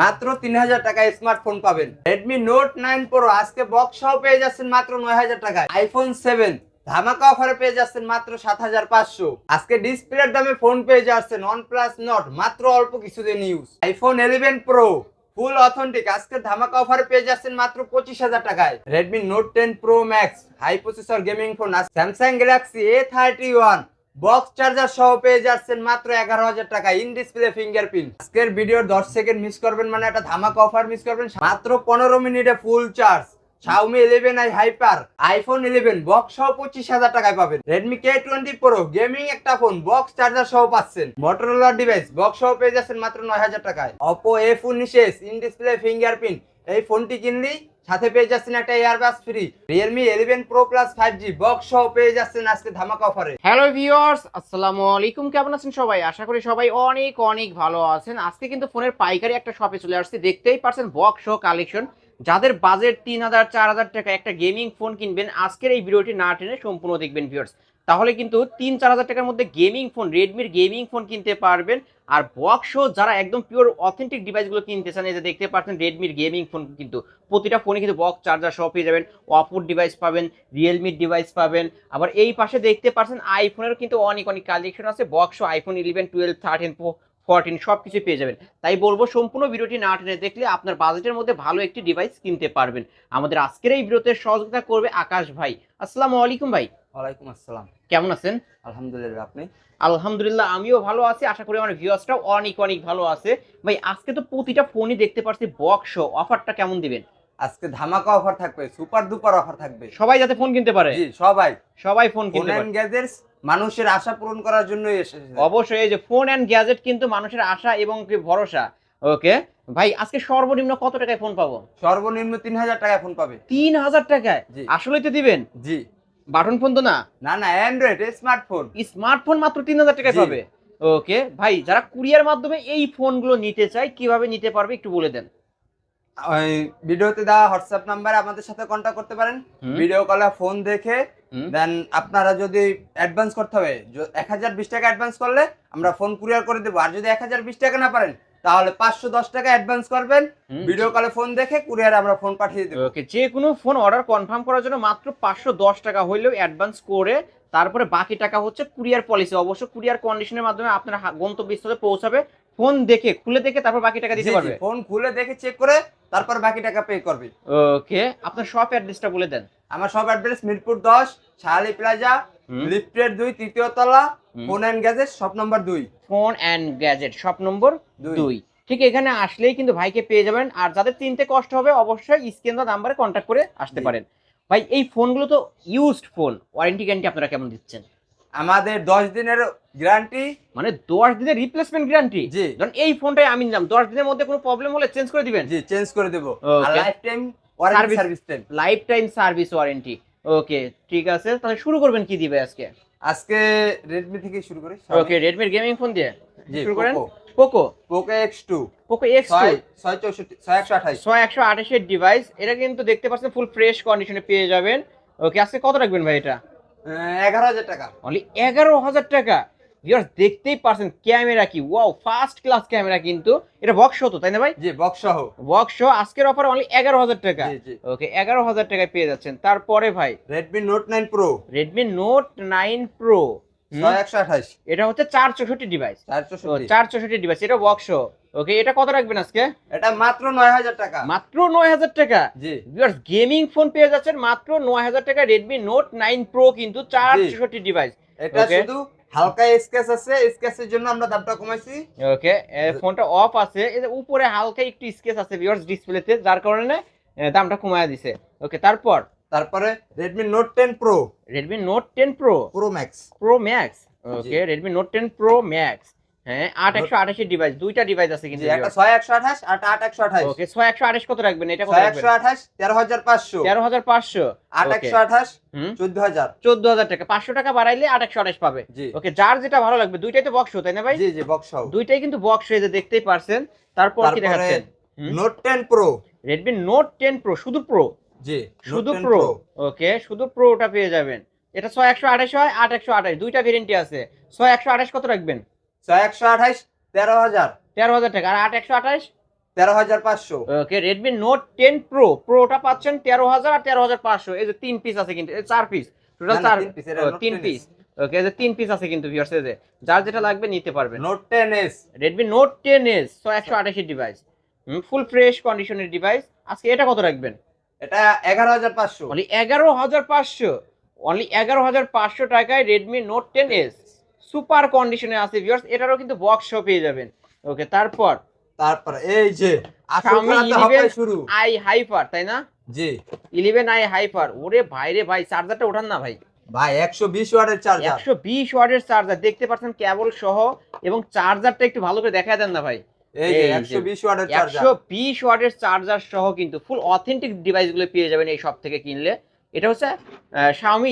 মাত্র তিন হাজার টাকায় স্মার্টফোন পাবেন। রেডমি নোট নাইন প্রো আজকে বক্স পেয়ে যাচ্ছেন মাত্র নয় হাজার টাকায়। আইফোন সেভেন ধামাকা অফারে পেয়ে যাচ্ছেন মাত্র সাত হাজার পাঁচশো। আজকে ডিসপ্লের দামে ফোন পেয়ে যাচ্ছেন ওয়ান প্লাস নট মাত্র অল্প কিছুদিন use iPhone eleven Pro full authentic আজকে ধামাকা অফারে পেয়ে যাচ্ছেন মাত্র পঁচিশ হাজার টাকায় Redmi Note ten Pro Max high processor gaming phone Samsung Galaxy A thirty one box charger সহ পেয়ে যাচ্ছেন মাত্র এগারো হাজার টাকা ইন ডিসপ্লে ফিঙ্গারপ্রিন্ট আজকের ভিডিওর দশ সেকেন্ড মিস করবেন মানে একটা ধামাকা অফার মিস করবেন। মাত্র পনেরো মিনিটে full charge Xiaomi 11 I hyper iPhone 11 box সহ পঁচিশ হাজার টাকায় পাবেন। Redmi K twenty Pro gaming একটা ফোন বক্স চার্জার সহ পাচ্ছেন। মোটরোলা ডিভাইস বক্স সহ পেয়ে যাচ্ছেন মাত্র নয় হাজার টাকায়। অপো এফ উনিশ এস ইন ডিসপ্লে ফিঙ্গারপ্রিন্ট এই ফোনটি কিনলেই সাথে পেয়ে যাচ্ছেন একটা earbuds free Realme eleven Pro plus five G box সহ পেয়ে যাচ্ছেন আজকে ধামাকা অফারে হ্যালো ভিউয়ার্স আসসালামু আলাইকুম, কেমন আছেন সবাই? আশা করি সবাই অনেক অনেক ভালো আছেন। আজকে কিন্তু ফোনের পাইকারি একটা শপে চলে আসছি। দেখতেই পারছেন বক্স শো কালেকশন যাদের বাজেট তিন হাজার, চার হাজার টাকা একটা গেমিং ফোন কিনবেন, আজকের এই ভিডিওটি না টেনে সম্পূর্ণ দেখবেন ভিউয়ার্স তাহলে কিন্তু তিন, চার হাজার টাকার মধ্যে গেমিং ফোন রেডমির গেমিং ফোন কিনতে পারবেন। আর বক্স যারা একদম পিওর অথেন্টিক ডিভাইসগুলো কিনতে চান, এই যে দেখতে পাচ্ছেন রেডমির গেমিং ফোন কিন্তু, প্রতিটা ফোনে কিন্তু বক্স চার্জার সহ পেয়ে যাবেন। অপোর ডিভাইস পাবেন রিয়েলমির ডিভাইস পাবেন। আবার এই পাশে দেখতে পাচ্ছেন আইফোনেরও কিন্তু অনেক অনেক কালেকশন আছে। Box iPhone eleven twelve thirteen fourteen সব কিছু পেয়ে যাবেন। তাই বলব সম্পূর্ণ ভিডিওটি না টেনে দেখলে আপনার বাজেটের মধ্যে ভালো একটি ডিভাইস কিনতে পারবেন। আমাদের আজকের এই ভিডিওতে সহযোগিতা করবে আকাশ ভাই। আসসালামু আলাইকুম ভাই। ওয়ালাইকুম আসসালাম। কেমন আছেন? আলহামদুলিল্লাহ আপনি? আলহামদুলিল্লাহ আমিও ভালো আছি। আশা করি আমার ভিউয়ার্সটাও অনেক অনেক ভালো আছে। ভাই আজকে তো প্রতিটা ফোনই দেখতে পাচ্ছি বক্স অফারটা কেমন দিবেন? আজকে ধামাকা অফার থাকবে সুপার দুপার অফার থাকবে। সবাই যাতে ফোন কিনতে পারে। জি সবাই। সবাই ফোন কিনতে পারে। গ্যাজেটস মানুষের আশা পূরণ করার জন্য এসেছে। অবশ্যই এই যে ফোন অ্যান্ড গ্যাজেট কিন্তু মানুষের আশা এবং কি ভরসা। ওকে ভাই আজকে সর্বনিম্ন কত টাকায় ফোন পাবো? সর্বনিম্ন তিন হাজার টাকায় ফোন পাবে। তিন হাজার টাকায়? জি। আসলেই তো দিবেন? জি। বাটন ফোন তো না? না না অ্যান্ড্রয়েড স্মার্টফোন স্মার্টফোন মাত্র তিন হাজার টাকায়। পাবে। ওকে ভাই যারা কুরিয়ার মাধ্যমে এই ফোনগুলো নিতে চায় কীভাবে নিতে পারবে একটু বলে দেন। ওই ভিডিওতে দেওয়া হোয়াটসঅ্যাপ নাম্বারে আমাদের সাথে কন্ট্যাক্ট করতে পারেন। ভিডিও কলে ফোন দেখে দেন আপনারা যদি অ্যাডভান্স করতে হবে এক হাজার বিশ টাকা অ্যাডভান্স করলে আমরা ফোন কুরিয়ার করে দেবো। আর যদি এক হাজার বিশ টাকা না পারেন তাহলে পাঁচশো দশ টাকা অ্যাডভান্স করবেন। ভিডিও কলে ফোন দেখে কুরিয়ার আমরা ফোন পাঠিয়ে দেবো। ওকে যে কোনো ফোন অর্ডার কনফার্ম করার জন্য মাত্র পাঁচশো দশ টাকা হইলেও অ্যাডভান্স করে তারপরে বাকি টাকা হচ্ছে কুরিয়ার পলিসি অবশ্য কুরিয়ার কন্ডিশনের মাধ্যমে আপনার গন্তব্যস্থলে পৌঁছাবে। ফোন দেখে খুলে দেখে তারপর বাকি টাকা দিতে পারবে। ফোন খুলে দেখে চেক করে তারপর বাকি টাকা পে করবে। ওকে আপনার শপ অ্যাড্রেসটা বলে দেন। আমার সব অ্যাড্রেস মিরপুর দশ শাহালি প্লাজা। লিফটের দুই তৃতীয় তলা ফোন অ্যান্ড গ্যাজেট সব নম্বর দুই। Phone and gadget shop number দুই। ঠিক এখানে আসলেই কিন্তু ভাইকে পেয়ে যাবেন আর যাদের চিনতে কষ্ট হবে অবশ্যই স্ক্রিন নাম্বারে কন্ট্যাক্ট করে আসতে পারেন। ভাই এই ফোনগুলো তো ইউজড ফোন ওয়ারেন্টি গ্যারান্টি আপনারা কেমন দিচ্ছেন? আমাদের দশ দিনের গ্যারান্টি মানে দশ দিনের রিপ্লেসমেন্ট গ্যারান্টি জি। ধরুন এই ফোনটাই আমি নিলাম দশ দিনের মধ্যে কোনো প্রবলেম হলে চেঞ্জ করে দিবেন? জি চেঞ্জ করে দেবো. Lifetime service lifetime service warranty okay ঠিক আছে তাহলে শুরু করবেন কি দিবে আজকে? আজকে রেডমি থেকে শুরু করি ওকে রেডমির গেমিং ফোন দিয়ে? শুরু করেন? Poco Poco X two Poco X ছয় একশো আঠাশের ডিভাইস এটা কিন্তু দেখতে পাচ্ছেন ফুল ফ্রেশ কন্ডিশনে পেয়ে যাবেন। ওকে আজকে কত রাখবেন ভাই এটা? এগারো হাজার টাকা। অনলি এগারো হাজার টাকা। ভিউয়ার্স দেখতেই পারছেন ক্যামেরা কি। ওয়াও ফার্স্ট ক্লাস ক্যামেরা কিন্তু। এটা বক্স হতো তাই না ভাই? জি বক্স সহ বক্স আজকের অফার অনলি এগারো হাজার টাকা। জি জি। ওকে এগারো হাজার টাকায় পেয়ে যাচ্ছেন। তারপরে ভাই Redmi Note nine Pro Redmi Note nine Pro এটা হচ্ছে চার চৌষট্টি ডিভাইস চার চৌষট্টি। ডিভাইস এটা বক্স ওকে এটা কত রাখবেন আজকে? এটা মাত্র নয় হাজার টাকা। মাত্র নয় হাজার টাকা। জি। ভিউয়ার্স গেমিং ফোন পেয়ে যাচ্ছেন মাত্র নয় হাজার টাকা রেডমি নোট নাইন প্রো কিন্তু চার। চৌষট্টি ডিভাইস এটা. শুধু হালকা স্কেচ আছে স্কেচের জন্য আমরা দামটা কমাইছি। ওকে ফোনটা অফ আছে। এই যে উপরে হালকা একটু স্কেচ আছে ভিউয়ার্স ডিসপ্লেতে যার কারণে দামটা কমায় দিছে। ওকে তারপর? তারপরে Redmi Note ten Pro Redmi Note ten Pro Pro Max Pro Max okay Redmi Note ten Pro Max হ্যাঁ আট একশো আঠাশের ডিভাইস দুইটা ডিভাইস আছে কিন্তু একটা ছয় একশো আঠাশ আর আট একশো আঠাশ। ওকে ছয় একশো আঠাশ কত রাখবেন? এটা ছয় একশো আঠাশ তেরো হাজার পাঁচশো। তেরো হাজার পাঁচশো। আট একশো আঠাশ চোদ্দ হাজার। চোদ্দ হাজার টাকা। পাঁচশো টাকা বাড়াইলে আট একশো আঠাশ পাবে। ওকে যার যেটা ভালো লাগবে দুইটাই তো বক্স তাই না ভাই? জি জি বক্স দুইটাই কিন্তু বক্স হয়ে দেখতেই পারছেন। তারপর কি দেখাচ্ছেন? Note ten Pro Redmi Note ten Pro শুধু প্রো জি শুধু প্রো ওকে শুধু প্রোটা পেয়ে যাবেন। এটা ছয় একশো আঠাশ হয় আট একশো আঠাশ দুইটা ভেরিয়েন্টই আছে। ছয় একশো আঠাশ কত রাখবেন? ছয় একশো আঠাশ তেরো হাজার। তেরো হাজার টাকা। আর আট একশো আঠাশ তেরো হাজার পাঁচশো। Okay Redmi Note ten Pro প্রোটা পাচ্ছেন তেরো হাজার আর তেরো হাজার পাঁচশো। এই যে তিন পিস আছে কিন্তু চার পিস টোটাল চার তিন piece, এটা ও, Note তিন 10 পিস ওকে এই যে তিন পিস আছে কিন্তু ভিউয়ার্স এই যে যার যেটা লাগবে নিতে পারবেন Note ten S Redmi Note ten S ছয় একশো আঠাশি ডিভাইস ফুল ফ্রেশ কন্ডিশনের ডিভাইস আজকে এটা কত রাখবেন? এটা এগারো হাজার পাঁচশো। অনলি এগারো হাজার পাঁচশো। অনলি এগারো হাজার পাঁচশো টাকায় Redmi Note ten S super কন্ডিশনে আছে ভিউয়ার্স এটারও কিন্তু বক্স শো পেয়ে যাবেন। ওকে তারপর? তারপর এই যে Xiaomi শুরু। আই হাইপার তাই না? জি। ইলেভেন আই হাইপার ওরে ভাই রে ভাই চার্জারটা ওঠান না ভাই। ভাই একশো বিশ ওয়াটের চার্জার একশো বিশ ওয়াটের চার্জার দেখতে পাচ্ছেন কেবল সহ এবং চার্জারটা একটু ভালো করে দেখায় দেন না ভাই। এই যে এই যে, একশো বিশ ওয়াটের চার্জার একশো বিশ ওয়াটের চার্জার সহ কিন্তু ফুল অথেন্টিক ডিভাইসগুলো পেয়ে যাবেন এই সব থেকে কিনলে। এটা হচ্ছে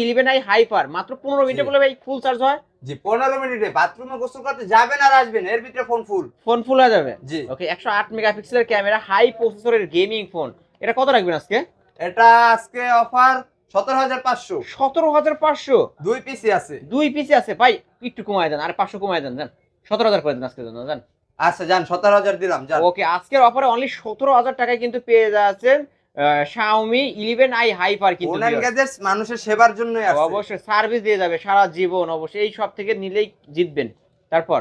ইলেভেন আই হাইপার মাত্র পনেরো মিনিটে জি। বলে ভাই ফুল চার্জ হয়। জি পনেরো মিনিটে বাথরুমে গোসল করতে যাবেন আর আসবেন এর ভিতরে ফোন ফুল ফোন ফুল হয়ে যাবে? জি। ওকে একশো আট মেগাপিক্সেলের ক্যামেরা হাই প্রসেসরের গেমিং ফোন এটা কত রাখবেন আজকে? এটা আজকে অফার সতেরো হাজার পাঁচশো। সতেরো হাজার পাঁচশো? দুই পিসি আছে। দুই পিসে আছে। ভাই একটু কমায় দেন আর পাঁচশো কমায় দেন দেন সতেরো হাজার করে দেন আজকের জন্য দেন আচ্ছা যান সতেরো হাজার দিলাম ওকে আজকের অফারে অনলি সতেরো হাজার টাকায় কিন্তু পেয়ে যাচ্ছেন শাওমি ইলেভেন আই হাইপার কিন্তু গ্যাজেটস মানুষের সেবার জন্যই আছে অবশ্যই সার্ভিস দিয়ে যাবে সারা জীবন অবশ্যই। এই সব থেকে নিলেই জিতবেন। তারপর?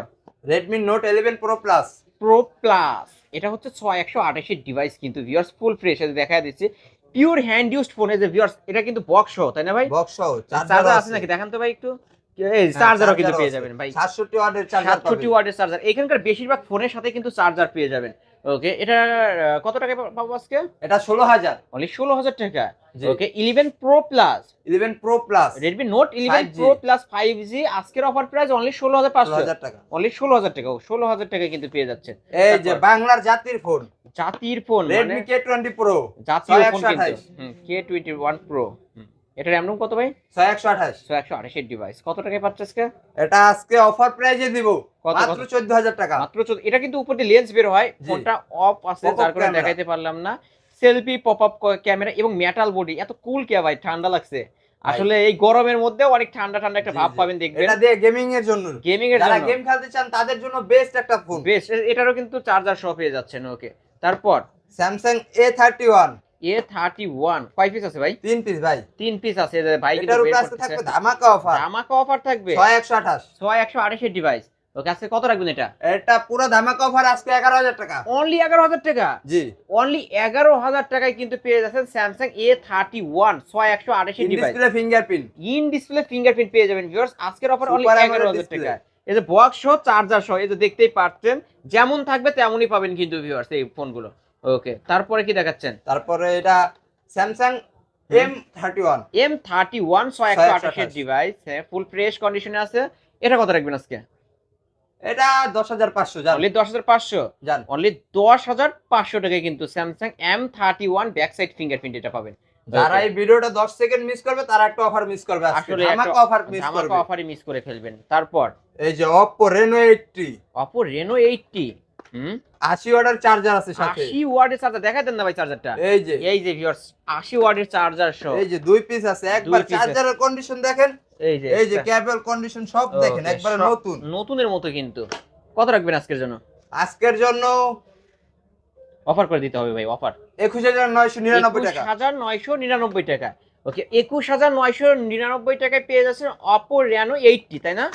Redmi Note eleven Pro plus Pro plus এটা হচ্ছে ছয় একশো আঠাশের ডিভাইস কিন্তু ভিউয়ার্স ফুল ফ্রেশ দেখা দিচ্ছে। পিওর হ্যান্ড ইউজড ফোন যে ভিউয়ার্স এটা কিন্তু বক্স সহ তাই না ভাই? বক্স সহ চার্জার আছে। নাকি? দেখান তো ভাই একটু। এই চার্জারও কিন্তু পেয়ে যাবেন ভাই। ওয়াটের চার্জার সাতষট্টি ওয়াটের চার্জার এখানকার বেশিরভাগ ফোনের সাথে কিন্তু চার্জার পেয়ে যাবেন। ওকে এটা কত টাকা পাবো আজকে? এটা ষোলো হাজার অনলি ষোলো হাজার টাকা okay eleven Pro plus eleven Pro plus Redmi Note eleven Pro plus five G আজকের অফার প্রাইস অনলি ষোলো হাজার পাঁচশো। হাজার টাকা। অনলি ষোলো হাজার টাকা। ষোলো হাজার টাকা কিন্তু পেয়ে যাচ্ছেন। এই যে বাংলার জাতির ফোন জাতির phone Redmi K twenty Pro জাতীয় ফোন কিন্তু। কে টোয়েন্টি ওয়ান প্রো এটা র্যাম রোম কত ভাই? ছয় একশো আঠাশ। ছয় একশো আঠাশের ডিভাইস কত টাকায় পাচ্ছে আজকে? এটা আজকে অফার প্রাইজে দিব। মাত্র কত? চোদ্দ হাজার টাকা। মাত্র এটা কিন্তু উপর দিয়ে লেন্স বের হয়। ফোনটা অফ আছে Pop-up কারণে দেখাইতে পারলাম না। সেলফি পপ আপ ক্যামেরা এবং মেটাল বডি এত কুল কে ভাই ঠান্ডা লাগছে। আসলে এই গরমের মধ্যেও অনেক ঠান্ডা ঠান্ডা একটা ভাব পাবেন দেখবেন। এটা দিয়ে গেমিং এর জন্য। গেমিং এর যারা গেম খেলতে চান তাদের জন্য বেস্ট একটা ফোন বেশ এটারও কিন্তু চার্জার সহ পেয়ে যাচ্ছেন ওকে তারপর? Samsung A thirty one A thirty one কয় পিস আছে ভাই? তিন পিস ভাই। তিন পিস আছে। ভাই এটার উপরে আজকে থাকবে ধামাকা অফার ধামাকা অফার থাকবে। ছয় একশো আঠাশ। ছয় একশো আঠাশের ডিভাইস ওকে আজকে কত রাখবেন এটা? এটা পুরো ধামাকা অফার আজকে এগারো হাজার টাকা। অনলি এগারো হাজার টাকা? জি। অনলি এগারো হাজার টাকায় কিন্তু পেয়ে যাচ্ছেন স্যামসাং এ থার্টি ওয়ান ছয় একশো device display fingerprint in display fingerprint পেয়ে যাবেন ভিউয়ার্স আজকের অফার অনলি এগারো হাজার টাকা এই যে বক্স সহ চার্জার সহ এই যে দেখতেই পাচ্ছেন যেমন থাকবে তেমনই পাবেন কিন্তু ভিউয়ার্স এই ফোনগুলো ওকে তারপরে কি দেখাচ্ছেন? তারপরে এটা Samsung M thirty one M thirty one ছয় একশো আঠাশের ডিভাইস হ্যাঁ ফুল ফ্রেশ কন্ডিশনে আছে। এটা কত রাখবেন আজকে? এটা দশ হাজার পাঁচশো জান। অনলি দশ হাজার পাঁচশো? জান। অনলি দশ হাজার পাঁচশো টাকায় কিন্তু Samsung M thirty one back side fingerprint এটা পাবেন। যারা এই ভিডিওটা দশ সেকেন্ড মিস করবে তারা একটা অফার মিস করবে আসলে ধামাকা অফার মিস করবে ধামাকা অফারই মিস করে ফেলবেন। তারপর? এই যে Oppo Reno eighty Oppo Reno eighty হুম? আশি ওয়াটার চার্জার আছে সাথে। আশি ওয়ার্ডের চার্জার দেখাই দেন না ভাই চার্জারটা এই যে। এই যে ভিউয়ার্স আশি ওয়ার্ডের চার্জার সহ। এই যে দুই পিস আছে একবার চার্জারের কন্ডিশন দেখেন। এই যে এই যে কেবল কন্ডিশন সব দেখেন একবারে নতুন। নতুনের মতো কিন্তু। কত রাখবেন আজকের জন্য? আজকের জন্য অফার করে দিতে হবে ভাই অফার একুশ হাজার নয়শো নিরানব্বই টাকা। হাজার নয়শো নিরানব্বই টাকা। ওকে একুশ হাজার নয়শো নিরানব্বই টাকায় পেয়ে যাচ্ছেন অপো রেনো এইটটি তাই না?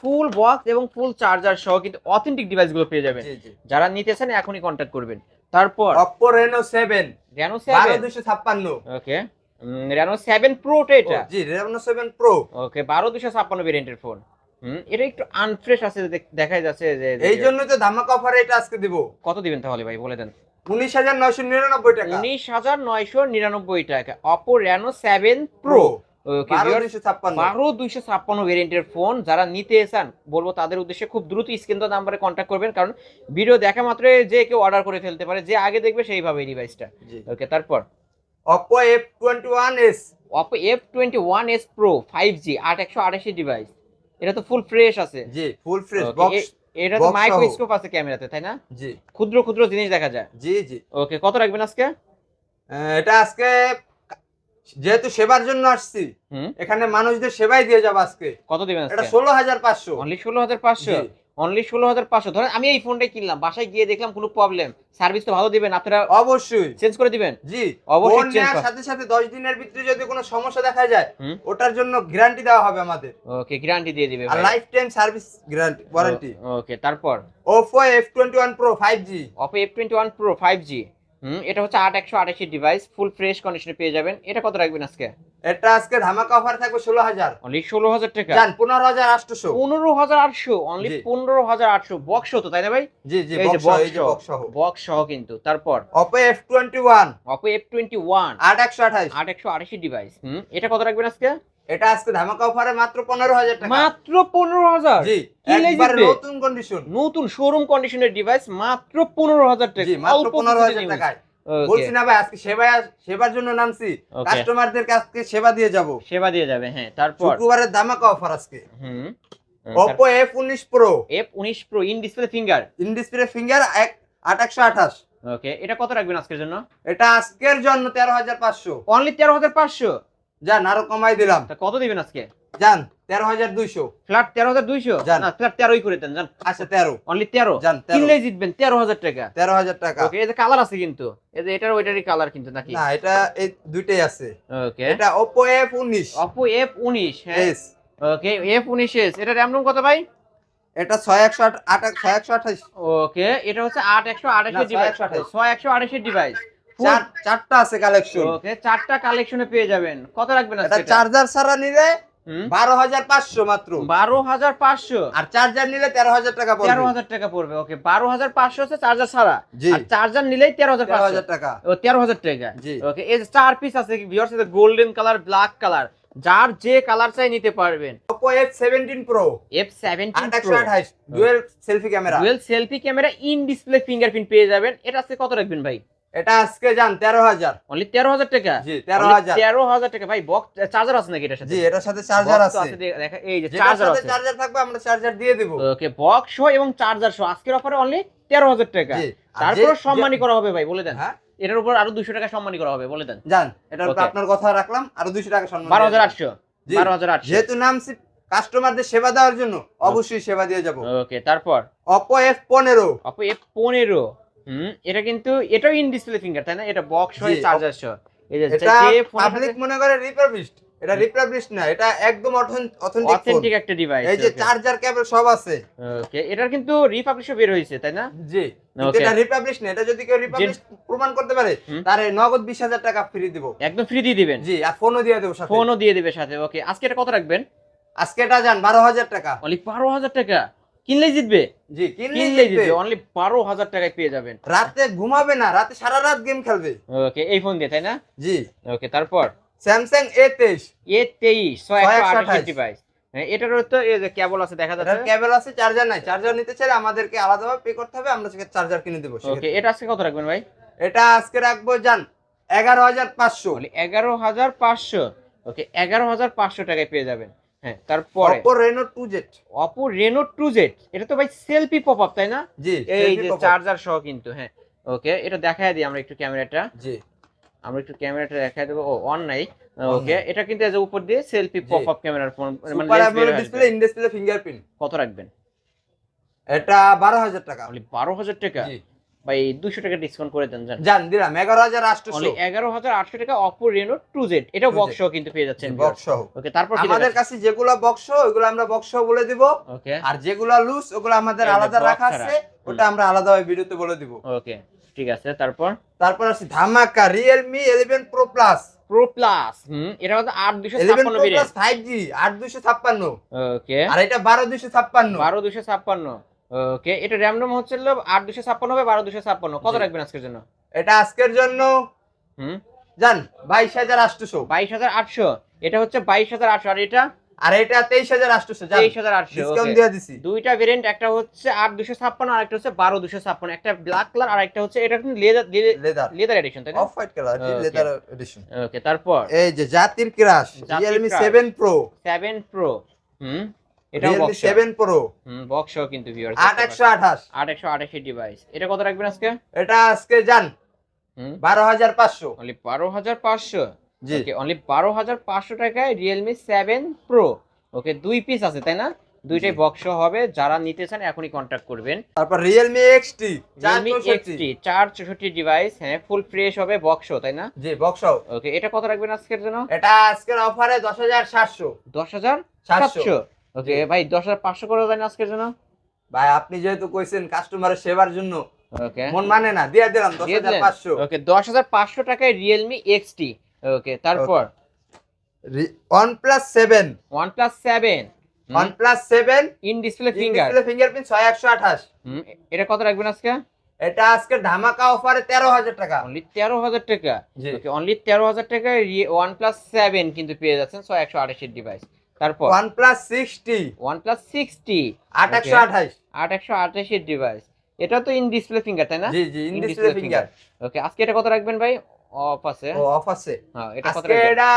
ফুল বক্স এবং ফুল চার্জার সহ কিন্তু অথেন্টিক ডিভাইসগুলো পেয়ে যাবেন। যারা নিতে চান এখনই কন্ট্যাক্ট করবেন। তারপর Oppo Reno seven Reno seven দুশো ছাপ্পান্ন। ওকে রেনো সেভেন প্রোটা এটা। জি রেনো সেভেন প্রো ওকে বারো দুশো ছাপ্পান্ন ভেরিয়েন্টের ফোন হুম এটা একটু আনফ্রেশ আছে দেখ- দেখাই যাচ্ছে যে এই জন্যই তো ধামাকা অফার এটা আজকে দিব। কত দিবেন তাহলে ভাই বলে দেন। উনিশ হাজার নয়শো নিরানব্বই টাকা। উনিশ হাজার নয়শো নিরানব্বই টাকা। অপো রেনো সেভেন প্রো বারো দুইশো ছাপ্পান্ন। ভেরিয়েন্টের ফোন যারা নিতে চান বলব তাদের উদ্দেশ্যে খুব দ্রুত স্ক্রিন নাম্বারে কন্ট্যাক্ট করবেন কারণ ভিডিও দেখা মাত্র যে কেউ অর্ডার করে ফেলতে পারে যে আগে দেখবে সেইভাবে ডিভাইসটা ওকে তারপর Oppo F twenty one S Oppo F twenty one S Pro five G আট একশো আঠাশি ডিভাইস এটা তো ফুল ফ্রেশ আছে। জি ফুল ফ্রেশ বক্স এটা তো মাইক্রোস্কোপ আছে ক্যামেরাতে তাই না? জি। ক্ষুদ্র ক্ষুদ্র জিনিস দেখা যায়। জি জি। ওকে কত রাখবেন আজকে? এটা আজকে যেহেতু সেবার জন্য আসছি এখানে মানুষদের সেবাই দিয়ে যাব আজকে। কত দিবেন এটা আজকে ষোলো হাজার পাঁচশো। অনলি ষোলো হাজার পাঁচশো। অনলি ষোলো হাজার পাঁচশো। ধরেন আমি এই ফোনটাই কিনলাম বাসায় গিয়ে দেখলাম কোনো প্রবলেম সার্ভিস তো ভালো দিবেন আপনারা অবশ্যই। চেঞ্জ করে দিবেন? জি অবশ্যই। সাথে সাথে দশ দিনের ভিতরে যদি কোনো সমস্যা দেখা যায় ওটার জন্য গ্যারান্টি দেওয়া হবে আমাদের। ওকে গ্যারান্টি দিয়ে দিবে আর lifetime service guarantee warranty okay তারপর? Oppo F twenty one Pro five G Oppo F twenty one Pro five G হুম এটা হচ্ছে আট একশো আঠাশি ডিভাইস ফুল ফ্রেশ কন্ডিশনে পেয়ে যাবেন। এটা কত রাখবেন আজকে? এটা আজকে ধামাকা অফার থাকবে ষোলো হাজার। অনলি ষোলো হাজার টাকা? জান পনেরো হাজার আটশোশো। পনেরো হাজার আটশো অনলি পনেরো হাজার আটশো। বক্স তো তাই না ভাই? জি জি বক্স সহ বক্স সহ। কিন্তু। তারপর? Oppo F twenty one Oppo F twenty one আট একশো আঠাইশ আট একশো আঠাশি ডিভাইস হুম এটা কত রাখবেন আজকে? এটা আজকে ধামাকা অফারে মাত্র পনেরো হাজার টাকা। মাত্র পনেরো হাজার। জি একবার নতুন কন্ডিশন নতুন শোরুম কন্ডিশনের ডিভাইস মাত্র পনেরো হাজার টাকা। মাত্র পনেরো হাজার টাকায়। বলছি না ভাই আজকে সেবায় সেবার জন্য নামছি। কাস্টমারদের কাছে সেবা দিয়ে যাব। সেবা দিয়ে যাবে হ্যাঁ তারপর? শুক্রবারের ধামাকা অফার আজকে। হুম। উনিশ প্রো এফ উনিশ Pro in display finger in display finger এক আট একশো আঠাশ। ওকে এটা কত রাখবেন আজকের জন্য? এটা আজকের জন্য তেরো হাজার পাঁচশো। অনলি তেরো হাজার পাঁচশো? যান আরও কমাই দিলাম। কত দিবেন আজকে? যান তেরো হাজার দুইশো। ফ্ল্যাট তেরো হাজার দুইশো? যান। ফ্ল্যাট তেরোই করে দেন আচ্ছা তেরো। অনলি তেরো? যান তেরো। কিনলেই জিতবেন তেরো হাজার টাকা। তেরো হাজার টাকা। ওকে এই যে কালার আছে কিন্তু এই যে এটার ওইটারই কালার কিন্তু নাকি? না এটা এই দুইটাই আছে। ওকে এটা ওপো এফ উনিশ। অপো এফ উনিশ হ্যাঁ। এস ওকে এফ উনিশ এস এটা র্যাম রোম কত ভাই? এটা ছয় একশো আট আট ছয় একশো আঠাশ। ওকে এটা হচ্ছে আট একশো আঠাশি না, ডিভাইস 628 ছয় একশো আঠাশি ডিভাইস চারটা আছে কালেকশন ওকে চারটা কালেকশনে পেয়ে যাবেন। কত রাখবেন এটা? চার্জার ছাড়া নিলে বারো হাজার পাঁচশো মাত্র। বারো হাজার পাঁচশো? আর চার্জার নিলে তেরো হাজার টাকা তেরো হাজার টাকা পড়বে ওকে বারো হাজার পাঁচশো হচ্ছে চার্জার ছাড়া। আর চার্জার নিলেই তেরো হাজার তেরো হাজার টাকা। ও তেরো হাজার টাকা। ওকে এই চার পিস আছে viewers golden colour black colour যার যে কালার চাই নিতে পারবেন। Oppo F seventeen Pro F seventeen আট একশো dual selfie camera dual selfie camera in display fingerprint পেয়ে যাবেন। এটা আজকে কত রাখবেন ভাই? এটা আজকে যান তেরো হাজার। অনলি তেরো হাজার টাকা? জি তেরো হাজার। তেরো হাজার টাকা। ভাই বক্স চার্জার আছে নাকি এটার সাথে? জি এটার সাথে চার্জার আছে। দেখা এই যে চার্জার আছে। চার্জার থাকবে আমরা চার্জার দিয়ে দিব। ওকে বক্স এবং চার্জার আজকের অফারে অনলি তেরো হাজার টাকা। জি তারপর সম্মানী করা হবে ভাই বলে দেন। হ্যাঁ? এটার উপর আরও দুশো টাকা সম্মানী করা হবে বলে দেন। যান এটার উপর আপনার কথা রাখলাম আরও দুইশো টাকা সম্মান বারো হাজার আটশো। জি, বারো হাজার আটশো। যেহেতু নামছি কাস্টমারদের সেবা দেওয়ার জন্য অবশ্যই সেবা দিয়ে যাব। ওকে তারপর? অপো এফ পনেরো। অপো এফ পনেরো। হুম এটা কিন্তু এটাও ইন ডিসপ্লে ফিঙ্গার তাই না? এটা বক্স হয়ে চার্জার সহ। এটা পাবলিক মনে করে রিপাবলিশড এটা না এটা একদম অথেন্টিক ফোন অথেন্টিক একটা ডিভাইস এই যে চার্জার কেবল সব আছে। ওকে এটার কিন্তু রিপাবলিশও বের হয়েছে তাই না? জি. এটা রিপাবলিশ না এটা যদি কেউ রিপাবলিশ প্রমাণ করতে পারে। তারে নগদ বিশ হাজার টাকা ফ্রি দিব। একদম ফ্রি দিয়ে দিবেন? জি আর ফোনও দিয়ে দেবো সাথে। ফোনও দিয়ে দিবে সাথে ওকে আজকে এটা কত রাখবেন? আজকে এটা যান বারো হাজার টাকা। অনলি বারো হাজার টাকা? কিনলেই জিতবে? জি কিনলেই জিতবে। অনলি বারো হাজার টাকায় পেয়ে যাবেন। রাতে ঘুমাবে না রাতে সারা রাত গেম খেলবে। ওকে এই ফোন দিয়ে তাই না? জি। ওকে তারপর? স্যামসাং এ তেইশ। এ তেইশ ছয় ছয় একশো একশো আঠাশ। আঠাশ। ডিভাইস এটারও তো এই যে কেবল আছে দেখা যাচ্ছে। কেবল আছে চার্জার নাই। চার্জার নিতে চাইলে আমাদেরকে আলাদাভাবে পে করতে হবে আমরা চার্জার কিনে দেবো ওকে এটা আজকে কত রাখবেন ভাই? এটা আজকে রাখব যান এগারো হাজার পাঁচশো। এগারো হাজার পাঁচশো। ওকে এগারো হাজার পাঁচশো টাকায় পেয়ে যাবেন। হ্যাঁ তারপরে? Two Z Oppo Reno two Z এটা তো ভাই সেলফি পপ আপ তাই না? জি এই যে চার্জার সহ কিন্তু হ্যাঁ। ওকে এটা দেখায় দিই আমরা একটু ক্যামেরাটা। জি। আমরা একটু ক্যামেরাটা দেখায় দেবো। ও অন নাই। ওকে এটা কিন্তু যে উপর দিয়ে সেলফি জি। পপ আপ ক্যামেরার ফোন মানে ডিসপ্লে ইন ডিসপ্লে ফিঙ্গারপ্রিন্ট কত রাখবেন? এটা বারো হাজার টাকা। বারো হাজার টাকা? জি। ভাই দুশো টাকা ডিসকাউন্ট করে দেন জান দিলাম এগারো হাজার আটশো এগারো হাজার আটশো টাকা অপো রেনো টু জেড এটা বক্স কিন্তু পেয়ে যাচ্ছেন বক্স ওকে তারপর আমাদের কাছে যেগুলো বক্স আমরা বক্স বলে দিব। ওকে আর যেগুলো লুজ ওগুলো আমাদের আলাদা রাখা আছে ওটা আমরা আলাদাভাবে ভিডিওতে বলে দিব। ওকে ঠিক আছে তারপর? তারপর আছে ধামাকা Realme eleven pro plus pro plus হুম এটা হচ্ছে আট দুশো ছাপ্পান্ন ফাইভ জি আট দুশো ছাপ্পান্ন। ওকে আর এটা বারো দুশো ছাপ্পান্ন। বারো দুশো ছাপ্পান্ন। ওকে এটা র্যাম রোম হচ্ছে আট দুশো ছাপ্পান্ন হবে বারো দুশো ছাপ্পান্ন। কত রাখবেন আজকের জন্য? এটা আজকের জন্য হুম? জান বাইশ হাজার আটশোশো বাইশ হাজার আটশো। এটা হচ্ছে বাইশ হাজার আটশো। আর এটা? আর এটা তেইশ হাজার আটশোশো তেইশ হাজার আটশো ডিসকাউন্ট দিয়ে দিছি। দুইটা ভেরিয়েন্ট একটা হচ্ছে আট দুশো ছাপ্পান্ন আর একটা হচ্ছে বারো দুশো ছাপ্পান্ন। একটা ব্ল্যাক কালার আর একটা হচ্ছে এটা কিন্তু লেদার লেদার লেদার এডিশন তাই না? Off white colour. Leather edition okay তারপর? এই যে জাতির crush Realme crush। Seven pro seven pro হুম? এটা বক্স 7 প্রো হুম বক্স সহ কিন্তু ভিউয়ার্স 8128 8128 এর ডিভাইস এটা কত রাখবেন আজকে? এটা আজকে জান হুম। 12500 অনলি 12500 জি। ওকে অনলি 12500 টাকায় Realme 7 Pro ওকে দুই পিস আছে তাই না? দুইটাই বক্স হবে। যারা নিতে চান এখনই কন্ট্যাক্ট করবেন। তারপর Realme XT 464 464 ডিভাইস হ্যাঁ ফুল ফ্রেশ হবে বক্স তাই না? জি বক্স ওকে এটা কত রাখবেন আজকের জন্য? এটা আজকের অফারে 10700 10700 ওকে ভাই দশ হাজার পাঁচশো করে দেন আজকের জন্য। ভাই আপনি যেহেতু কইছেন কাস্টমারের সেবার জন্য ওকে। মন মানে না দিয়ে দিলাম দশ হাজার পাঁচশো। ওকে দশ হাজার পাঁচশো টাকায় রিয়েলমি এক্সটি ওকে তারপর? One plus seven one plus seven one plus seven in display finger fingerprint ছয় একশো আঠাশ। এটা কত রাখবেন আজকে? এটা আজকে ধামাকা অফারে তেরো হাজার টাকা। অনলি তেরো হাজার টাকা। ওকে অনলি তেরো হাজার টাকায় ওয়ান প্লাস সেভেন কিন্তু পেয়ে যাচ্ছেন ছয় একশো আঠাশের ডিভাইস তারপর? সিক্সটি আট একশো আঠাশ। আট একশো আঠাশের ডিভাইস এটা তো ইন ডিসপ্লে ফিঙ্গার তাই না? জি জি ইন ডিসপ্লে ফিঙ্গার ওকে আজকে এটা কত রাখবেন ভাই? অফ আছে। ও অফ আছে। হ্যাঁ এটা কত রাখবেন? এটা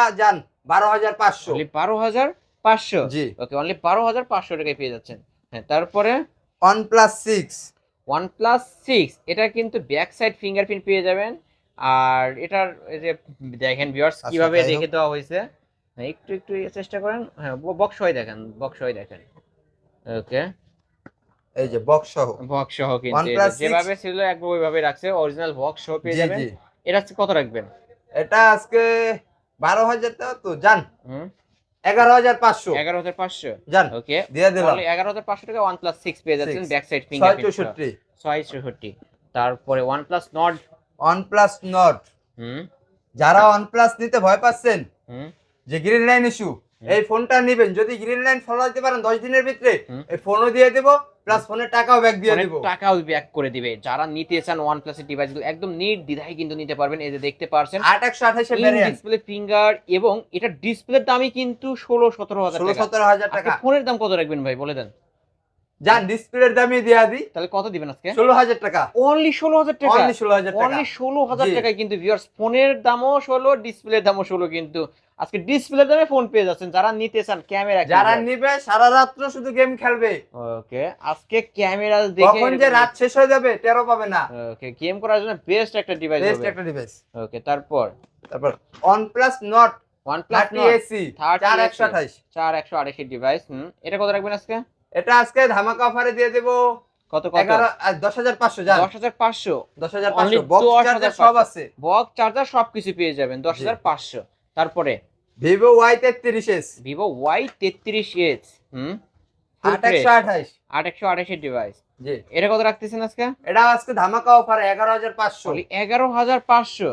হাজার পাঁচশো। অনলি বারো হাজার পাঁচশো? জি। ওকে অনলি বারো হাজার পাঁচশো টাকায় পেয়ে যাচ্ছেন। হ্যাঁ তারপরে? সিক্স ওয়ান প্লাস সিক্স এটা কিন্তু ব্যাক সাইড ফিঙ্গারপ্রিন্ট পেয়ে যাবেন। আর এটার এই যে দেখেন ভিউয়ার্স আচ্ছা, কীভাবে। রেখে দেওয়া হয়েছে? হ্যাঁ, একটু একটু চেষ্টা করেন। হ্যাঁ বক্স হয়ে দেখেন বক্স হয়ে দেখেন। ওকে এই যে বক্স সহ। বক্স সহ কিন্তু যেভাবে ছিল একবার ওইভাবে রাখছে অরিজিনাল বক্স সহ পেয়ে যাবেন। জি। এটা কত রাখবেন? এটা আজকে বারো হাজার টাকা তো হুম। এগারো হাজার পাঁচশো। এগারো হাজার পাঁচশো। যান ওকে দিয়ে দিলাম। এগারো হাজার পাঁচশো টাকা ওয়ান প্লাস সিক্স পেয়ে যাচ্ছেন। ব্যাক সাইড ছয় চৌষট্টি। ছয় চৌষট্টি। তারপরে one plus Nord one plus Nord হুম। যারা ওয়ান প্লাস নিতে ভয় পাচ্ছেন হুম। যে গ্রিন লাইন ইস্যু এই ফোনটা নিবেন। যদি গ্রিন লাইন ফলো দিতে পারেন দশ দিনের ভিতরে। এই ফোনও দিয়ে দেবো প্লাস ফোনের টাকাও ব্যাক দিয়ে দিব। টাকাও ব্যাক করে দিবে। যারা নিতে চান ওয়ান প্লাসের ডিভাইসগুলো একদম নির্দ্বিধায় কিন্তু নিতে পারবেন। এই যে দেখতে পারছেন আট একশো আঠাশের ডিসপ্লে ফিঙ্গার এবং এটা ডিসপ্লের দামই কিন্তু ষোলো সতেরো হাজার ষোলো সতেরো হাজার টাকা। ফোনের দাম কত রাখবেন ভাই বলে দেন। যান ডিসপ্লের দামই দিয়া দিই তাহলে কত দিবেন আজকে? ষোলো হাজার টাকা। অনলি ষোলো হাজার টাকা। অনলি ষোলো হাজার টাকা। অনলি ষোলো হাজার টাকায় কিন্তু ভিউয়ার্স ফোনের দামও ষোলো ডিসপ্লের দামও ষোলো কিন্তু আজকে ডিসপ্লে দামে ফোন পেয়ে যাচ্ছেন। যারা নিতে চান ক্যামেরা যারা নিবে সারা রাত্র শুধু গেম খেলবে। ওকে আজকে ক্যামেরা দেখে কখন যে রাত শেষ হয়ে যাবে টেরো পাবে না। ওকে গেম করার জন্য বেস্ট একটা ডিভাইস বেস্ট হবে। একটা ডিভাইস ওকে তারপর? তারপর one plus Nord one plus thirty AC 30 চার একশো AC আঠাশ। চার একশো আড়াইশি ডিভাইস হুম এটা কত রাখবেন আজকে? এটা আজকে ধামাকা অফারে দিয়ে দেবো। কত কত? এগারো আর দশ হাজার পাঁচশো যান দশ হাজার পাঁচশো। দশ হাজার Only পাঁচশো। বক্স 10,500 চার্জার সব আছে। বক্স চার্জার সবকিছু পেয়ে যাবেন দশ হাজার পাঁচশো। তারপরে? ভিভো ওয়াই তেত্রিশ এস ভিভো ওয়াই তেত্রিশ এস হুম? একশো আঠাশ। একশো আড়াইশি ডিভাইস জি। এটা কত রাখতেছেন আজকে? এটা আজকে ধামাকা অফার এগারো হাজার পাঁচশো। এগারো হাজার পাঁচশো।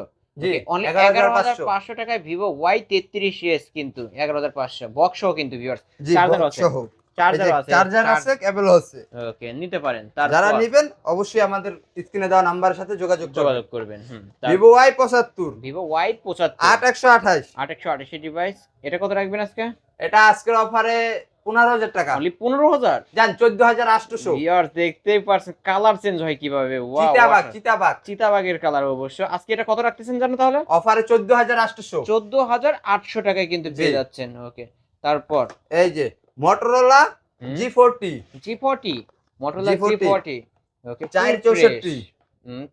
এগারো হাজার পাঁচশো। টাকায় ভিভো ওয়াই তেত্রিশ এস কিন্তু এগারো হাজার পাঁচশো। বক্স কিন্তু ভিউয়ার্স চার্জার আছে। চার্জার আছে চার্জার আছে কেবল আছে। ওকে নিতে পারেন যারা নিবেন অবশ্যই আমাদের স্ক্রিনে দেওয়া নাম্বারের সাথে যোগাযোগ যোগাযোগ করবেন ভিভো ওয়াই পঁচাত্তর। ভিভো ওয়াই পঁচাত্তর। আট একশো আঠাশ। আট একশো আঠাশি ডিভাইস এটা কত রাখবেন আজকে? এটা আজকের অফারে পনেরো হাজার টাকা। অনলি পনেরো হাজার? যান চোদ্দ হাজার আটশোশো। ভিউয়ার দেখতেই পারছেন কালার চেঞ্জ হয় কীভাবে? চিতাবাগ চিতাবাগ চিতাবাগের কালার অবশ্য আজকে এটা কত রাখতেছেন জানো তাহলে? অফারে চোদ্দ হাজার আটশোশো। চোদ্দ হাজার আটশো টাকায় কিন্তু পেয়ে যাচ্ছেন ওকে তারপর? এই যে Motorola G forty G forty Motorola G G40 forty okay চার চৌষট্টি।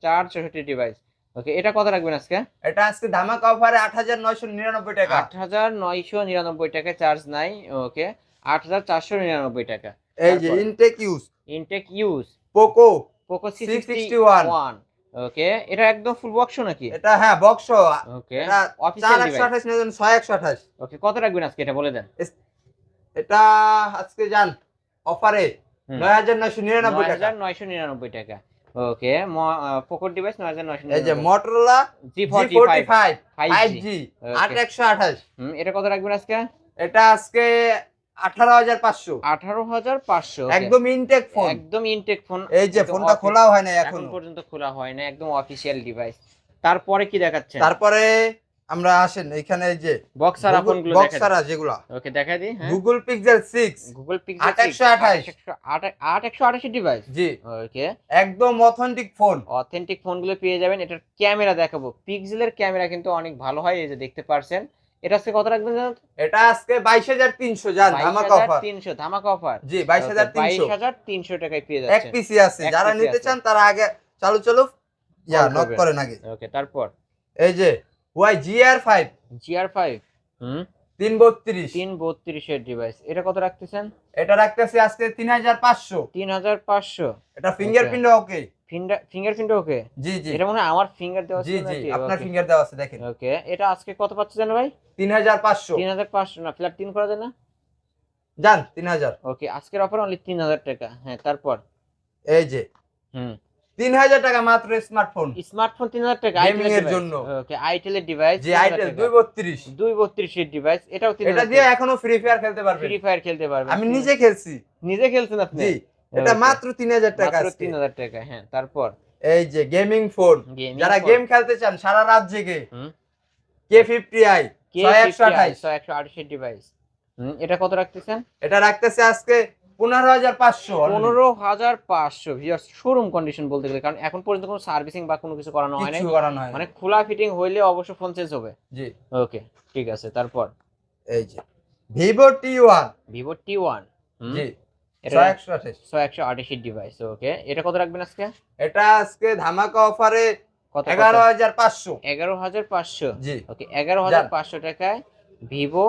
চার চৌষট্টি ডিভাইস ওকে এটা কত রাখবেন আজকে? এটা আজকে ধামাকা অফারে আট হাজার নয়শো নিরানব্বই টাকা। আট হাজার নয়শো নিরানব্বই টাকা চার্জ নাই। ওকে আট হাজার চারশো নিরানব্বই টাকা। এই যে intact use intact use Poco Poco C 661 one okay এটা একদম ফুল বক্স নাকি? এটা হ্যাঁ বক্স ওকে এটা অফিসিয়াল ডিভাইস ছয় একশো আঠাশ। ওকে কত রাখবেন আজকে এটা বলে দেন? এটা আজকে যান অফারে। নয় হাজার নয়শো নিরানব্বই টাকা। নয়শো নিরানব্বই টাকা। ওকে পোকো ডিভাইস নয় হাজার নয়শো এই যে Motorola G forty five five G আট একশো আঠাশ। এটা কত রাখবেন আজকে? এটা আজকে আঠারো হাজার পাঁচশো। আঠারো হাজার পাঁচশো একদম ইনটেক ফোন একদম ইনটেক ফোন এই যে ফোনটা খোলাও হয় না এখন। পর্যন্ত খোলা হয় না একদম অফিসিয়াল ডিভাইস তারপরে কি দেখাচ্ছে তারপরে আমরা আসেন এখানে এই যে বক্স আর ফোনগুলো বক্স দেখা ছাড়া যেগুলা। ওকে দেখা দিই হ্যাঁ। Google Pixel six Google Pixel 8128 আট একশো আঠাশি। ডিভাইস জি। ওকে। একদম অথেন্টিক ফোন অথেন্টিক ফোনগুলো পেয়ে যাবেন। এটার ক্যামেরা দেখাবো। পিক্সেলের ক্যামেরা কিন্তু অনেক ভালো হয় এই যে দেখতে পারছেন। এটা আজকে কত রাখবেন জানেন? এটা আজকে বাইশ হাজার তিনশো যান ধামাকা অফার 22,300 ধামাকা অফার জি বাইশ হাজার তিনশো। 22,300 টাকায় পেয়ে এক পিসি আছে। যারা নিতে চান তারা আগে চালু চালু ইয়া নক করেন আগে। ওকে তারপর? এই যে Y G R five. GR five. হুম? তিন বত্রিশ। তিন বত্রিশের ডিভাইস এটা কত রাখতেছেন? এটা রাখতেছি আজকে তিন হাজার পাঁচশো। তিন হাজার পাঁচশো। এটা ফিঙ্গারপ্রিন্ট ওকে ফিঙ্গারপ্রিন্ট ওকে জি জি। এটা মনে হয় আমার ফিঙ্গার দেওয়া জি জি আপনার ফিঙ্গার দেওয়া আছে দেখেন। ওকে এটা আজকে কত পাচ্ছে জানো ভাই? তিন হাজার পাঁচশো। তিন হাজার পাঁচশো। না ফ্ল্যাট তিন করা যায় না? যান তিন হাজার। ওকে আজকের অফার অনলি তিন হাজার টাকা। হ্যাঁ তারপর? এই যে। হুম। তিন হাজার টাকা মাত্র স্মার্টফোন স্মার্টফোন তিন হাজার টাকা Gaming এর জন্য। ওকে আইটেলের ডিভাইস জি আইটেল দুই বত্রিশ দুই বত্রিশের ডিভাইস এটাও এটা দিয়ে এখনও ফ্রি ফায়ার খেলতে পারবেন। ফ্রি ফায়ার খেলতে পারবেন। আমি নিজে খেলছি। নিজে খেলছেন আপনি? জি এটা মাত্র তিন হাজার টাকা মাত্র। তিন হাজার টাকা হ্যাঁ তারপর? এই যে গেমিং ফোন যারা গেম খেলতে চান সারা রাত জেগে। কে ফিফটি আই ছয় একশো আঠাইশ ছয় একশো আঠাশের ডিভাইস হুম এটা কত রাখতেছেন? এটা রাখতেছে আজকে পনেরো হাজার পাঁচশো পনেরো হাজার পাঁচশো ভিউয়ার্স শোরুম কন্ডিশন বলতে গেলে। কারণ এখন পর্যন্ত কোনো সার্ভিসিং বা কোনো কিছু করানো হয় নাই করানো হয় মানে খোলা ফিটিং হইলে অবশ্য ফোন চেঞ্জ হবে। জি। ওকে ঠিক আছে তারপর? এই যে Vivo T one Vivo T one G একশো আঠাশ আঠাশের ডিভাইস ওকে এটা কত রাখবেন আজকে? এটা আজকে ধামাকা অফারে কত এগারো হাজার পাঁচশো। এগারো হাজার পাঁচশো। জি। ওকে এগারো হাজার পাঁচশো টাকায় ভিভো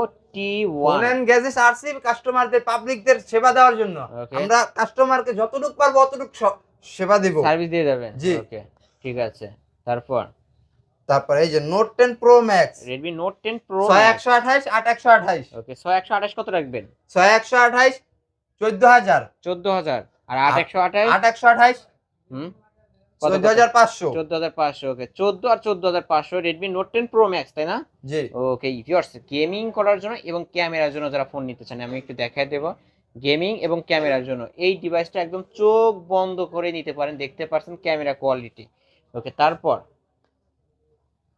কাস্টমারদের পাবলিকদের সেবা দেওয়ার জন্য. আমরা কাস্টমারকে যতটুকু পারব অতটুকু সেবা দিব। সার্ভিস দিয়ে যাবেন জি। ওকে ঠিক আছে। তারপর? তারপর এই যে note ten pro max Redmi note ten pro ছয় একশো আঠাইশ আট একশো আঠাইশ ওকে ছয় একশো আঠাশ কত রাখবেন? ছয় একশো আঠাইশ চোদ্দ হাজার। চোদ্দ হাজার। আর আট একশো আঠাশ? আট একশো আঠাইশ হুম? গেমিং করার জন্য এবং ক্যামেরার জন্য যারা ফোন নিতে চান আমি একটু দেখাই দেবো। গেমিং এবং ক্যামেরার জন্য এই ডিভাইসটা একদম চোখ বন্ধ করে নিতে পারেন দেখতে পারছেন ক্যামেরা কোয়ালিটি ওকে তারপর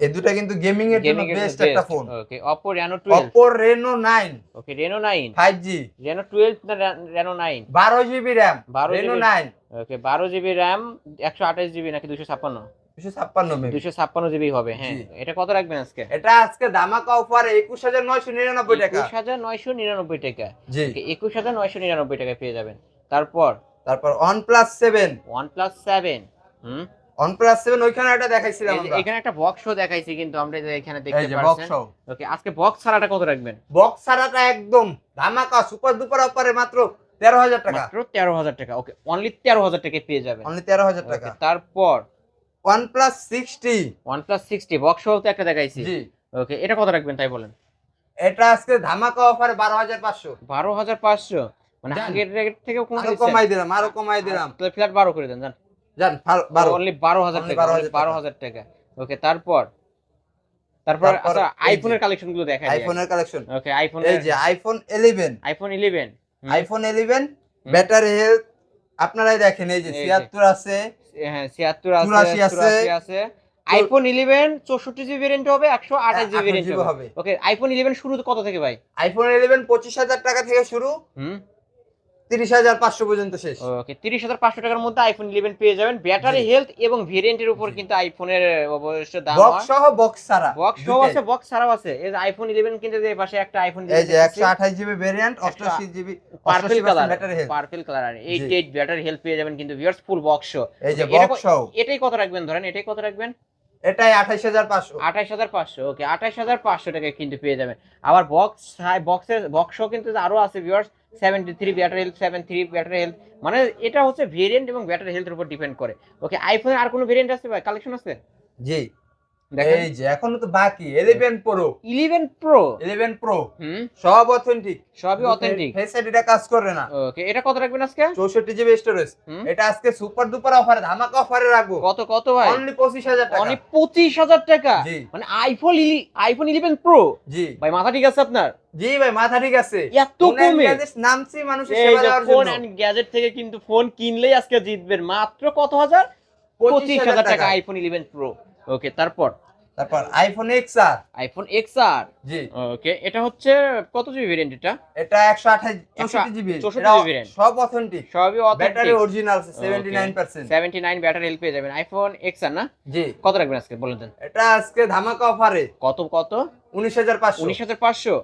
এই দুটা কিন্তু গেমিং এর জন্য বেস্ট একটা phone okay Oppo Reno 12 Oppo Reno 9 okay Reno 9 5G Reno 12 না Reno 9 12 GB RAM 12 Reno 9 okay 12 GB RAM 128 GB নাকি 256 256 মেবি 256 জিবি হবে হ্যাঁ। এটা কত রাখবেন আজকে? এটা আজকে ধামাকা অফারে 21999 টাকা। 21999 টাকা। জি। ওকে 21999 টাকা পেয়ে যাবেন। তারপর? তারপর OnePlus 7 OnePlus 7 হুম? OnePlus 7 ওইখানে একটা দেখাইছিলাম আমরা। এখানে একটা বক্স শো দেখাইছি কিন্তু আমরা যে এখানে এই দেখতে বক্স পাচ্ছেন ওকে আজকে বক্স ছাড়াটা কত রাখবেন? বক্স ছাড়াটা একদম ধামাকা সুপার অফারে মাত্র 13000 টাকা। মাত্র 13000 টাকা। ওকে অনলি 13000 টাকায় পেয়ে যাবেন। অনলি 13000 টাকা। তারপর OnePlus 60 OnePlus 60 বক্স শো তো একটা দেখাইছি। জি। ওকে এটা কত রাখবেন তাই বলেন? এটা আজকে ধামাকা অফারে 12500 12500 মানে জান। আগের রেট থেকেও কম আরও কমাই দিলাম আরও কমাই দিলাম। ফ্ল্যাট 12 করে দেন জান। জান 12 অনলি 12000 Only টাকা 12,000 টাকা। 12000 টাকা। ওকে তারপর? তারপর আচ্ছা আইফোনের কালেকশনগুলো দেখাই আইফোনের কালেকশন ওকে আইফোন এই যে আইফোন 11 আইফোন 11 হুম, আইফোন 11 হুম। ব্যাটারি হেলথ আপনারাই দেখেন এই যে এই 76 আছে হ্যাঁ 76 আছে 84 আছে। আইফোন 11 64 জিবি ভেরিয়েন্ট হবে 128 জিবি 28 ভেরিয়েন্ট হবে। ওকে আইফোন 11 শুরু কত থেকে ভাই? আইফোন 11 25000 টাকা থেকে শুরু। হুম। 30500 পর্যন্ত শেষ। ওকে 30500 টাকার মধ্যে আইফোন 11 পেয়ে যাবেন। ব্যাটারি হেলথ এবং ভেরিয়েন্টের উপর কিন্তু আইফোনের অবশ্য দাম বক্স সহ বক্স ছাড়া। বক্স সহ আছে বক্স ছাড়াও আছে। এই আইফোন 11 কিন্তু এই পাশে একটা আইফোন এই যে 128 GB variant 88 GB purple colour purple colour আর জি। 88 ব্যাটারি হেলথ পেয়ে যাবেন কিন্তু ভিউয়ার্স ফুল বক্স এই যে বক্স সহ এটাই কত রাখবেন ধরেন? এটাই কত রাখবেন? এটাই 28500 আঠাশ হাজার পাঁচশো ওকে আঠাশ হাজার পাঁচশো টাকা কিন্তু পেয়ে যাবেন। আবার বক্স বক্সের বক্সও কিন্তু আরও আছে viewers seventy three battery health seven three battery health মানে এটা হচ্ছে ভেরিয়েন্ট এবং ব্যাটারি হেলথের উপর ডিপেন্ড করে। ওকে আইফোনের আর কোনো ভেরিয়েন্ট আছে ভাই? কালেকশন আছে? জি। এই যে এখনও তো বাকি 11 প্রো ইলেভেন প্রো 11 প্রো হুম। সব অথেন্টিক সবই অথেন্টিক ফেস আইডিটা কাজ করে না। ওকে এটা কত রাখবেন আজকে? 64 জিবি স্টোরেজ এটা আজকে সুপার দুপার অফারে ধামাকা অফারে রাখব। কত কত ভাই? অনলি 25000 টাকা। পঁচিশ হাজার টাকা? জি। মানে আইফোন আইফোন ইলেভেন প্রো জি। ভাই মাথা ঠিক আছে আপনার? জি ভাই মাথা ঠিক আছে। এত কমে। নামছি মানুষের সেবা দেওয়ার ফোন এন্ড গ্যাজেট থেকে কিন্তু ফোন কিনলেই আজকে জিতবেন। মাত্র কত হাজার? পঁচিশ হাজার টাকা। আইফোন ইলেভেন প্রো ওকে তারপর? তারপর iPhone X R. IPhone X R? জি। ওকে এটা হচ্ছে কত জিবি ভেরিয়েন্ট এটা? এটা 128 64 জিবি 64 এটা variant। সব অথেন্টিক সবই battery original seventy nine percent seventy nine battery help পেয়ে যাবেন। আইফোন এক্স আর না? জি। কত রাখবেন আজকে বলে দেন। এটা আজকে ধামাকা অফারে কত কত? 19500 উনিশ হাজার পাঁচশো?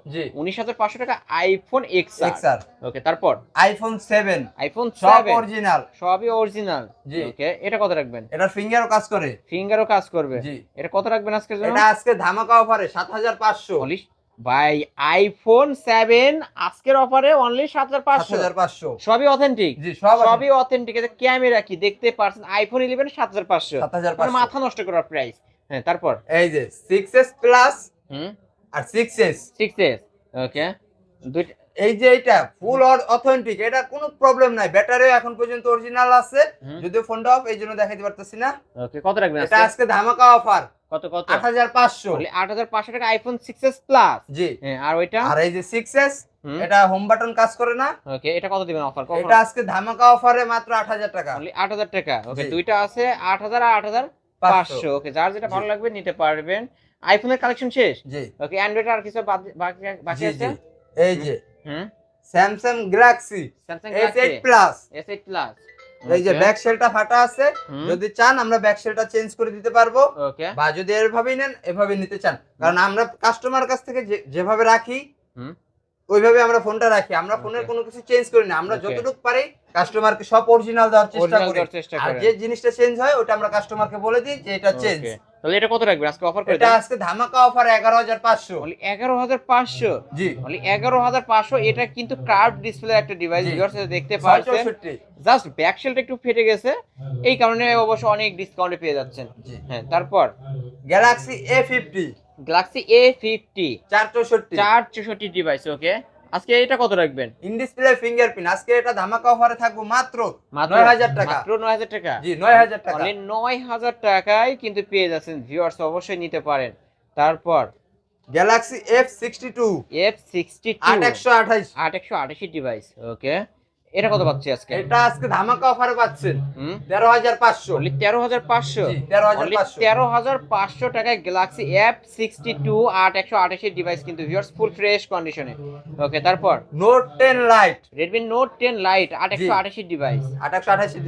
উনিশ হাজার পাঁচশো টাকা আইফোন এক্স আর ওকে তারপর? আইফোন 7 আইফোন সব অরিজিনাল সবই অরিজিনাল জি। ওকে এটা কত রাখবেন? এটা ফিঙ্গারও কাজ করে। ফিঙ্গারও কাজ করবে। জি। এটা কত রাখবেন আজকের জন্য? এটা আজকে ধামাকা অফারে 7500 অনলি ভাই আইফোন সেভেন আজকের অফারে অনলি সাত হাজার পাঁচশো। হাজার পাঁচশো। সবই অথেন্টিক সবই অথেন্টিক ক্যামেরা কি দেখতে পারছেন? আইফোন ইলেভেন সাত হাজার পাঁচশো। সাত হাজার মানে মাথা নষ্ট করার প্রাইস হ্যাঁ তারপর? এই যে সিক্স এস প্লাস হুম? আর six S six S okay দুইটা এই যে এটা ফুল অথেন্টিক এটা কোনো প্রবলেম নাই। ব্যাটারিও এখন পর্যন্ত অরিজিনাল আছে। যদিও ফোনটা অফ এই জন্য দেখাইতে পারতেছি না। ওকে কত রাখবেন এটা আজকে? ধামাকা অফার কত কত? আট হাজার পাঁচশো। আট হাজার পাঁচশো টাকা আইফোন সিক্স এস প্লাস জি। হ্যাঁ আর ওইটা? আর এই যে সিক্স এস হুম। এটা হোম বাটন কাজ করে না। ওকে এটা কত দিবেন অফার কখন? এটা আজকে ধামাকা অফারে মাত্র আট হাজার টাকা। অনলি আট হাজার টাকা। ওকে দুইটা আছে আট হাজার আর আট হাজার পাঁচশো। ওকে যার যেটা ভালো লাগবে নিতে পারবেন। আইফোনের কালেকশন শেষ? জি। ওকে অ্যান্ড্রয়েড আর কিছু বাকি বাকি আছে? এই যে। হুম? Samsung Galaxy Samsung plus S eight plus এই যে ব্যাক শেলটা ফাটা আছে। যদি চান আমরা ব্যাক শেলটা চেঞ্জ করে দিতে পারব। ওকে বা যদি এভাবেই নেন এভাবে নিতে চান। কারণ আমরা কাস্টমার কাছ থেকে যেভাবে রাখি হুম। ওইভাবে আমরা ফোনটা রাখি। আমরা ফোনের কোনো কিছু চেঞ্জ করি না। আমরা. যতটুকু পারি কাস্টমারকে সব অরিজিনাল দেওয়ার চেষ্টা করি। আর যে জিনিসটা চেঞ্জ হয় ওটা আমরা কাস্টমারকে বলে দিই যে এটা চেঞ্জ. তাহলে এটা কত রাখবেন? আজকে অফার করে এটা আজকে ধামাকা অফার এগারো হাজার পাঁচশো। অনলি এগারো হাজার পাঁচশো? জি। অনলি এগারো হাজার পাঁচশো এটা কিন্তু কার্ভ ডিসপ্লে একটা ডিভাইস। ভিউয়ার্স দেখতে পাচ্ছেন। জাস্ট ব্যাক শেলটা একটু ফেটে গেছে। এই কারণে অবশ্য অনেক ডিসকাউন্টে পেয়ে যাচ্ছেন। হ্যাঁ তারপর? Galaxy A fifty Galaxy A fifty চার চৌষট্টি। চার চৌষট্টি ডিভাইস ওকে আজকে এটা কত রাখবেন? ইন ডিসপ্লে ফিঙ্গারপ্রিন্ট আজকে এটা ধামাকা অফারে থাকব মাত্র মাত্র নয় হাজার টাকা। মাত্র নয় হাজার টাকা? জি নয় হাজার টাকা। মানে নয় হাজার টাকায় কিন্তু পেয়ে যাচ্ছেন ভিউয়ার্স অবশ্যই নিতে পারেন। তারপর Galaxy F sixty two F sixty আট একশো আঠাইশ আট একশো আঠাশি ডিভাইস ওকে এটা কত পাচ্ছি আজকে? এটা আজকে ধামাকা অফারে পাচ্ছেন। তেরো হাজার পাঁচশো। তেরো হাজার পাঁচশো? তেরো হাজার পাঁচশো। টাকায় গ্যালাক্সি এফ সিক্সটি টু আট একশো ডিভাইস কিন্তু ভিউয়ার্স ফুল ফ্রেশ কন্ডিশনে ওকে তারপর? Note ten lite Redmi note ten lite আট একশো। ডিভাইস আট একশো আঠাশি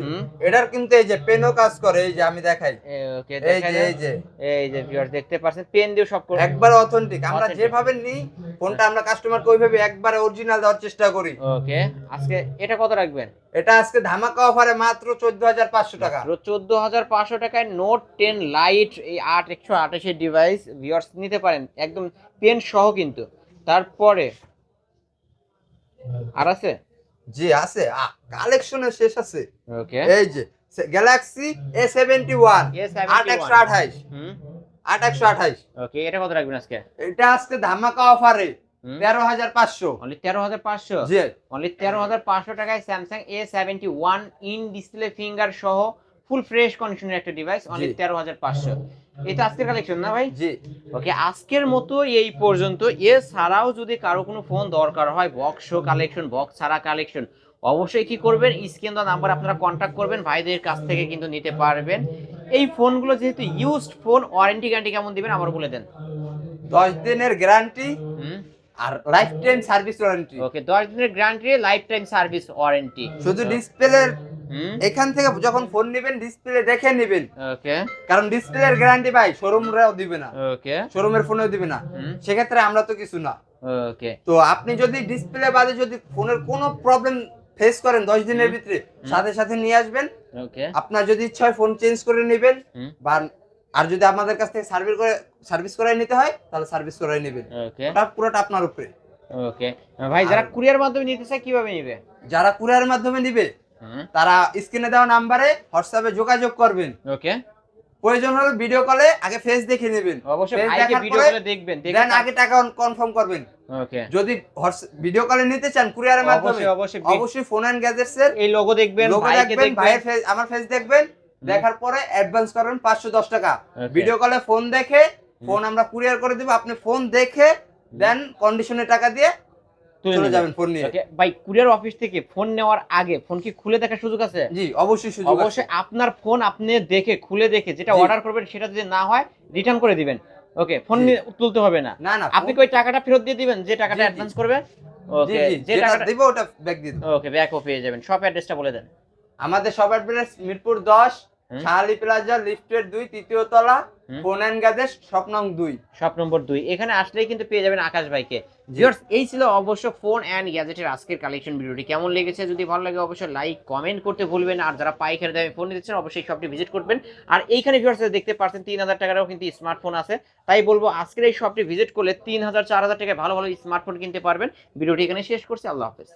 এটার কিন্তু এই যে পেনও কাজ করে এই যে আমি দেখাই। ওকে এই যে এই যে। এই যে ভিউয়ার্স দেখতে পাচ্ছেন পেন দিয়ে সব করে একবার অথেন্টিক আমরা যেভাবে নিই ফোনটা আমরা কাস্টমারকে ওইভাবে একবারে অরিজিনাল দেওয়ার চেষ্টা করি। ওকে আজকে এটা কত রাখবেন? এটা আজকে ধামাকা অফারে মাত্র চোদ্দ হাজার পাঁচশো টাকা। চোদ্দ হাজার পাঁচশো টাকায় নোট টেন লাইট এই আট একশো আঠাশের ডিভাইস ভিউয়ার্স নিতে পারেন। একদম পেন সহ কিন্তু। তারপরে আর আছে? জি আছে। কালেকশনের শেষ আছে। ওকে এই যে Galaxy A seventy one A71 আট একশো আঠাইশ। হুম। আট একশো আঠাইশ। ওকে এটা কত রাখবেন আজকে? এটা আজকে ধামাকা অফারে। তেরো হাজার পাঁচশো। অনলি তেরো হাজার পাঁচশো? অনলি তেরো হাজার পাঁচশো টাকায় Samsung A seventy one in display finger সহ ফুল ফ্রেশ কন্ডিশনের একটা ডিভাইস অনলি তেরো হাজার পাঁচশো। এটা আজকের কালেকশন না ভাই? জি। ওকে আজকের মতো এই পর্যন্ত। এছাড়াও যদি কারও কোনো ফোন দরকার হয় বক্স কালেকশন বক্স ছাড়া কালেকশন অবশ্যই কি করবেন? স্ক্রিন দেওয়া নাম্বার আপনারা কন্ট্যাক্ট করবেন ভাইদের কাছ থেকে কিন্তু নিতে পারবেন। এই ফোনগুলো যেহেতু ইউজড ফোন ওয়ারেন্টি গ্যারান্টি কেমন দিবেন আবার বলে দেন। দশ দিনের গ্যারান্টি হুম? আর life time service warranty okay দশ দিনের guarantee life time service warranty শুধু ডিসপ্লের এখান থেকে যখন ফোন নেবেন ডিসপ্লে দেখে নেবেন। ওকে কারণ ডিসপ্লের গ্যারান্টি ভাই শোরুমরাও দিবে না। ওকে শোরুমের ফোনেও দিবে না। সেক্ষেত্রে আমরা তো কিছু না। ওকে তো আপনি যদি ডিসপ্লে বাদে যদি ফোনের কোনো প্রবলেম ফেস করেন দশ দিনের ভিতরে সাথে সাথে নিয়ে আসবেন। ওকে আপনার যদি ইচ্ছা হয় ফোন চেঞ্জ করে নেবেন বা আর যদি আমাদের কাছ থেকে সার্ভিস করে সার্ভিস করাই নিতে হয় তাহলে সার্ভিস করাই নেবেন। ওকে। ওটা পুরোটা আপনার উপরে। ওকে। ভাই যারা কুরিয়ার মাধ্যমে নিতে চায় কীভাবে নিবে? যারা কুরিয়ার মাধ্যমে নিবে তারা স্ক্রিনে দেওয়া নাম্বারে হোয়াটসঅ্যাপে যোগাযোগ করবেন। ওকে। প্রয়োজন হলে ভিডিও কলে আগে ফেস দেখে নেবেন। অবশ্যই ভাইকে ভিডিও করে দেখবেন দেন আগে টাকা কনফার্ম করবেন। ওকে। যদি ভিডিও কলে নিতে চান কুরিয়ারের মাধ্যমে অবশ্যই অবশ্যই ফোন এন্ড গ্যাজেটস এর এই লোগো দেখবেন লোগো ভাইকে দেখবেন ভাইয়ের ফেস আমার ফেস দেখবেন দেখার পরে অ্যাডভান্স করবেন পাঁচশো দশ টাকা। ভিডিও কলে ফোন দেখে ফোন আমরা কুরিয়ার করে দিব আপনি ফোন দেখে দেন কন্ডিশনে টাকা দিয়ে চলে যাবেন ফোন নিয়ে। ভাই কুরিয়ার অফিস থেকে ফোন নেওয়ার আগে ফোন কি খুলে দেখার সুযোগ আছে? জি অবশ্যই সুযোগ অবশ্যই আপনার ফোন আপনি দেখে খুলে দেখে যেটা অর্ডার করবেন সেটা যদি না হয় রিটার্ন করে দিবেন। ওকে ফোন তুলতে হবে না। না না আপনি কি ওই টাকাটা ফেরত দিয়ে দিবেন? যে টাকাটা। অ্যাডভান্স করবেন? ওকে যে টাকাটা দিব ওটা ব্যাক দিয়ে। ওকে ব্যাকও পেয়ে যাবেন। শপ অ্যাড্রেসটা বলে দেন। আমাদের সব অ্যাড্রেস মিরপুর দশ হুম। শাহালি প্লাজা লিফটের দুই তৃতীয় তলা। ফোন অ্যান্ড গ্যাজেট স্বপ্নং দুই। শপ নম্বর দুই। এখানে আসলেই কিন্তু পেয়ে যাবেন আকাশ ভাইকে। ভিউয়ার্স এই ছিল অবশ্য ফোন অ্যান্ড গ্যাজেটের আজকের কালেকশন ভিডিওটি। কেমন লেগেছে? যদি ভালো লাগে অবশ্যই লাইক কমেন্ট করতে ভুলবেন আর যারা পাইকারি দামে ফোন নিতেছেন অবশ্যই শপটি ভিজিট করবেন। আর এইখানে ভিউয়ার্স দেখতে পাচ্ছেন তিন হাজার টাকারও কিন্তু স্মার্টফোন আছে। তাই বলব আজকের এই শপটি ভিজিট করলে তিন হাজার চার হাজার টাকায় ভালো ভালো স্মার্টফোন কিনতে পারবেন। ভিডিওটি এখানে শেষ করছি। আল্লাহ হাফেজ।